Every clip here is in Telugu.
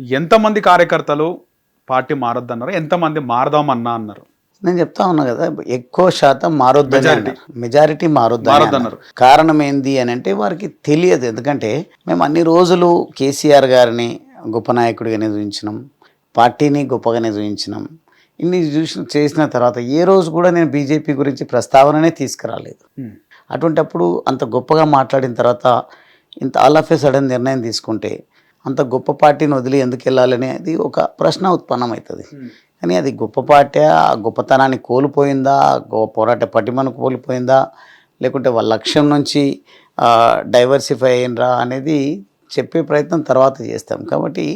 ఎంతమంది కార్యకర్తలు పార్టీ మారొద్దన్నారు ఎంతమంది మారదామన్నా అన్నారు నేను చెప్తా ఉన్నా కదా ఎక్కువ శాతం మారొద్దని. అన్నారు. మెజారిటీ మారొద్దని మారొద్దన్నారు. అన్నారు. కారణం ఏంది అని అంటే వారికి తెలియదు ఎందుకంటే మేము అన్ని రోజులు కేసీఆర్ గారిని గొప్ప నాయకుడిగానే చూపించినాం పార్టీని గొప్పగానే చూపించినాం ఇన్ని చూసిన చేసిన తర్వాత ఏ రోజు కూడా నేను బీజేపీ గురించి ప్రస్తావననే తీసుకురాలేదు ఉమ్. అటువంటప్పుడు అంత గొప్పగా మాట్లాడిన తర్వాత ఇంత ఆల్ ఆఫ్ ఏ సడన్ నిర్ణయం తీసుకుంటే అంత గొప్ప పార్టీని వదిలి ఎందుకు వెళ్ళాలనేది ఒక ప్రశ్న ఉత్పన్నమవుతుంది. కానీ అది గొప్ప పార్టీ ఆ గొప్పతనాన్ని కోల్పోయిందా పోరాట పటిమను కోల్పోయిందా లేకుంటే వాళ్ళ లక్ష్యం నుంచి డైవర్సిఫై అయినరా అనేది చెప్పే ప్రయత్నం తర్వాత చేస్తాం. కాబట్టి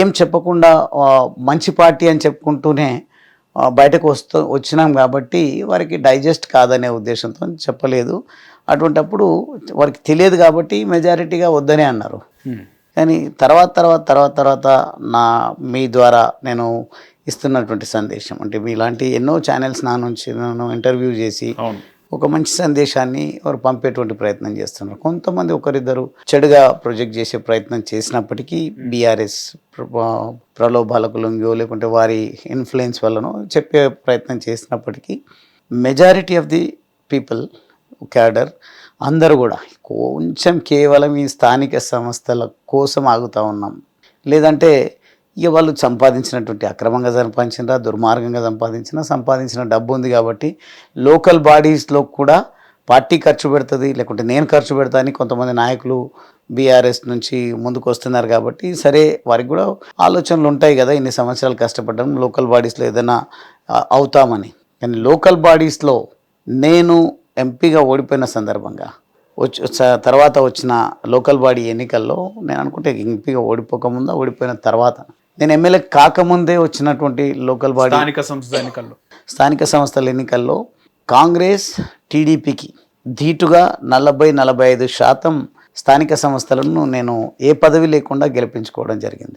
ఏం చెప్పకుండా మంచి పార్టీ అని చెప్పుకుంటూనే బయటకు వస్తూ వచ్చినాం కాబట్టి వారికి డైజెస్ట్ కాదనే ఉద్దేశంతో చెప్పలేదు. అటువంటప్పుడు వారికి తెలియదు కాబట్టి మెజారిటీగా వద్దనే అన్నారు. కానీ తర్వాత తర్వాత తర్వాత తర్వాత నా మీ ద్వారా నేను ఇస్తున్నటువంటి సందేశం. అంటే మీలాంటి ఎన్నో ఛానల్స్ నా నుంచి నన్ను ఇంటర్వ్యూ చేసి అవును. ఒక మంచి సందేశాన్ని వారు పంపేటువంటి ప్రయత్నం చేస్తున్నారు. కొంతమంది ఒకరిద్దరు చెడుగా ప్రొజెక్ట్ చేసే ప్రయత్నం చేసినప్పటికీ బీఆర్ఎస్ ప్రలోభాలకు లొంగో లేకుంటే వారి ఇన్ఫ్లుయెన్స్ వల్లనో చెప్పే ప్రయత్నం చేసినప్పటికీ majority of the people cadre అందరూ కూడా కొంచెం కేవలం ఈ స్థానిక సంస్థల కోసం ఆగుతూ ఉన్నాం. లేదంటే ఇక వాళ్ళు సంపాదించినటువంటి అక్రమంగా సంపాదించినా దుర్మార్గంగా సంపాదించినా సంపాదించిన డబ్బు ఉంది కాబట్టి లోకల్ బాడీస్లో కూడా పార్టీ ఖర్చు పెడుతుంది లేకుంటే నేను ఖర్చు పెడతా అని కొంతమంది నాయకులు బీఆర్ఎస్ నుంచి ముందుకు వస్తున్నారు కాబట్టి సరే వారికి కూడా ఆలోచనలు ఉంటాయి కదా ఇన్ని సంవత్సరాలు కష్టపడడం లోకల్ బాడీస్లో ఏదైనా అవుతామని. కానీ లోకల్ బాడీస్లో నేను ఎంపీగా ఓడిపోయిన సందర్భంగా వచ్చి తర్వాత వచ్చిన లోకల్ బాడీ ఎన్నికల్లో నేను అనుకుంటే ఎంపీగా ఓడిపోకముందా ఓడిపోయిన తర్వాత నేను ఎమ్మెల్యే కాకముందే వచ్చినటువంటి లోకల్ బాడీ స్థానిక సంస్థ ఎన్నికల్లో. స్థానిక సంస్థల ఎన్నికల్లో కాంగ్రెస్ టీడీపీకి ధీటుగా నలభై నలభై ఐదు శాతం స్థానిక సంస్థలను నేను ఏ పదవి లేకుండా గెలిపించుకోవడం జరిగింది.